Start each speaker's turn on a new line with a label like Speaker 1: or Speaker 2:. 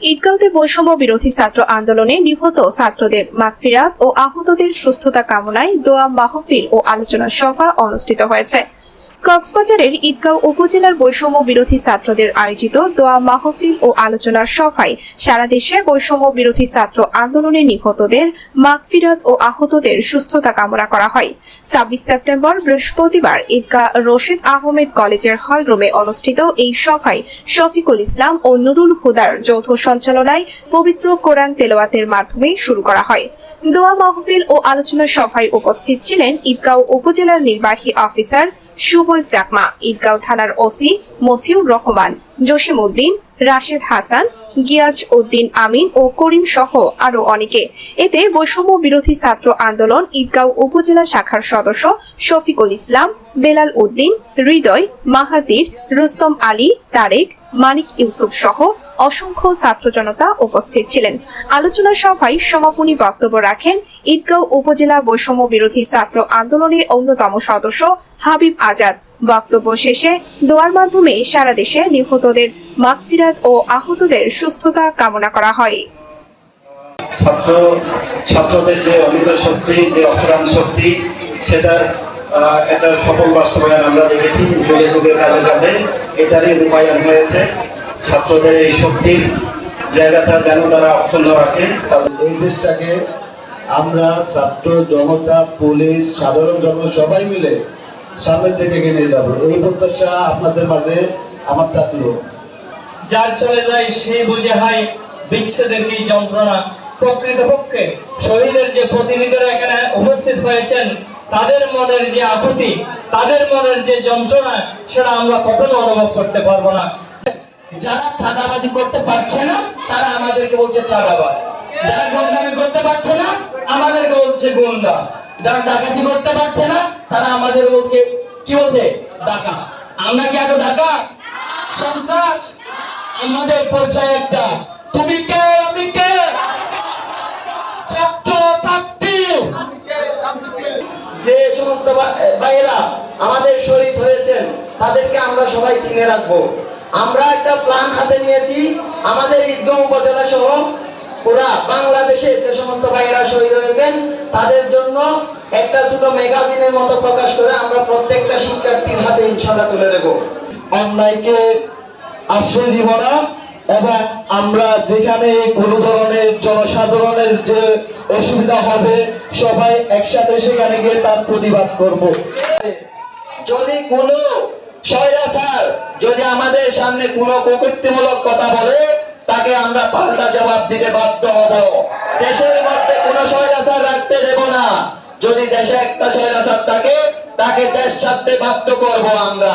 Speaker 1: ঈদগাঁওতে বৈষম্য বিরোধী ছাত্র আন্দোলনে নিহত ছাত্রদের মাগফিরাত ও আহতদের সুস্থতা কামনায় দোয়া মাহফিল ও আলোচনা সভা অনুষ্ঠিত হয়েছে। কক্সবাজারের ঈদগাঁও উপজেলার বৈষম্য বিরোধী ছাত্রদের আয়োজিত দোয়া মাহফিল ও আলোচনার সভায় সারা দেশে বৈষম্য বিরোধী ছাত্র আন্দোলনে নিহতদের মাগফিরাত ও আহতদের সুস্থতা কামনা করা হয়। ছাব্বিশ সেপ্টেম্বর বৃহস্পতিবার ঈদগাহ রশিদ আহমেদ কলেজের হল রুমে অনুষ্ঠিত এই সভায় শফিকুল ইসলাম ও নুরুল হুদার যৌথ সঞ্চালনায় পবিত্র কোরআন তেলাওয়াতের মাধ্যমে শুরু করা হয়। দোয়া মাহফিল ও আলোচনা সভায় উপস্থিত ছিলেন ঈদগাঁও উপজেলার নির্বাহী অফিসার সুবল চাকমা ঈদগাঁও থানার ওসি মসিউর রহমান জসিম উদ্দিন রাশেদ হাসান গিয়াজ উদ্দিন আমিন ও করিম সহ আরও অনেকে। এতে বৈষম্য বিরোধী ছাত্র আন্দোলন ঈদগাঁও উপজেলা শাখার সদস্য শফিকুল ইসলাম, বেলাল উদ্দিন, হৃদয়, মাহাতির, রুস্তম আলী, তারেক, মানিক ইউসুফ সহ অসংখ্য ছাত্র জনতা উপস্থিত ছিলেন। আলোচনা সভায় সমাপনী বক্তব্য রাখেন ঈদগাঁও উপজেলা বৈষম্য বিরোধী ছাত্র আন্দোলনের অন্যতম সদস্য হাবিব আজাদ। বক্তব্য শেষে দোয়ার মাধ্যমে সারা দেশে নিহতদের মাগফিরাত ও আহতদের সুস্থতা কামনা করা হয়।
Speaker 2: ছাত্র, ছাত্রদের যে অমিত শক্তি, যে অপরাণ শক্তি, সেটার একটা সফল বাস্তবায়ন আমরা দেখেছি যুগে যুগে কাজে কাজে এটারই রূপায়ণ হয়েছে ছাত্রদের এই শক্তির জায়গাটা যেন তারা অক্ষুণ্ণ রাখে।
Speaker 3: এই দেশটাকে আমরা ছাত্র, জনতা, পুলিশ, সাধারণ জনতা সবাই মিলে সামনের দিকে এগিয়ে নিয়ে যাব। এই প্রত্যাশা আপনাদের মাঝে আমার থাকল।
Speaker 4: যার চলে যায়, সেই বুঝে হয়, বিচ্ছেদের কি যন্ত্রণা। প্রকৃতপক্ষে শহীদের যে প্রতিনিধিরা এখানে উপস্থিত হয়েছেন, তাদের মনের যে আকুতি, তাদের মনের যে যন্ত্রণা, সেটা আমরা কখনো অনুভব করতে পারব না। যারা চাঁদাবাজি করতে পারছে না, তারা আমাদেরকে বলছে চাঁদাবাজ। যারা গুন্ডামি করতে পারছে না, আমাদেরকে বলছে গুন্ডা যারা ডাকাতি করতে পারছে না, তারা আমাদের বলছে, কি বলছে? ডাকা আমরা কি আগে ডাকা সন্ত্রাস? আমাদের পরিচয় একটা, তুমি কে? আমি কে?
Speaker 5: যে সমস্ত ভাইয়েরা আমাদের শহীদ হয়েছেন, তাদেরকে আমরা সবাই চিনে রাখব। আমরা একটা প্ল্যান হাতে নিয়েছি, আমাদের ঈদগাঁও উপজেলা সহ পুরা বাংলাদেশে যে সমস্ত ভাইয়েরা শহীদ হয়েছেন, তাদের জন্য একটা ছোট ম্যাগাজিনের মতো প্রকাশ করে আমরা প্রত্যেকটা শিক্ষার্থীর হাতে ইনশাল্লাহ তুলে দেবো।
Speaker 3: অন্যায়কে আশ্রয় দিব না এবং আমরা যেখানে কোনো ধরনের জনসাধারণের যে অসুবিধা হবে, সবাই একসাথে সেখানে গিয়ে তার প্রতিবাদ করব।
Speaker 5: যদি কোনো যদি আমাদের সামনে কোনো কুকৃতিমূলক কথা বলে, তাকে আমরা পাল্টা জবাব দিতে বাধ্য হব। দেশের মধ্যে কোনো স্বৈরাচার রাখতে দেব না। যদি দেশে একটা স্বৈরাচার থাকে, তাকে দেশ ছাড়তে বাধ্য করব আমরা।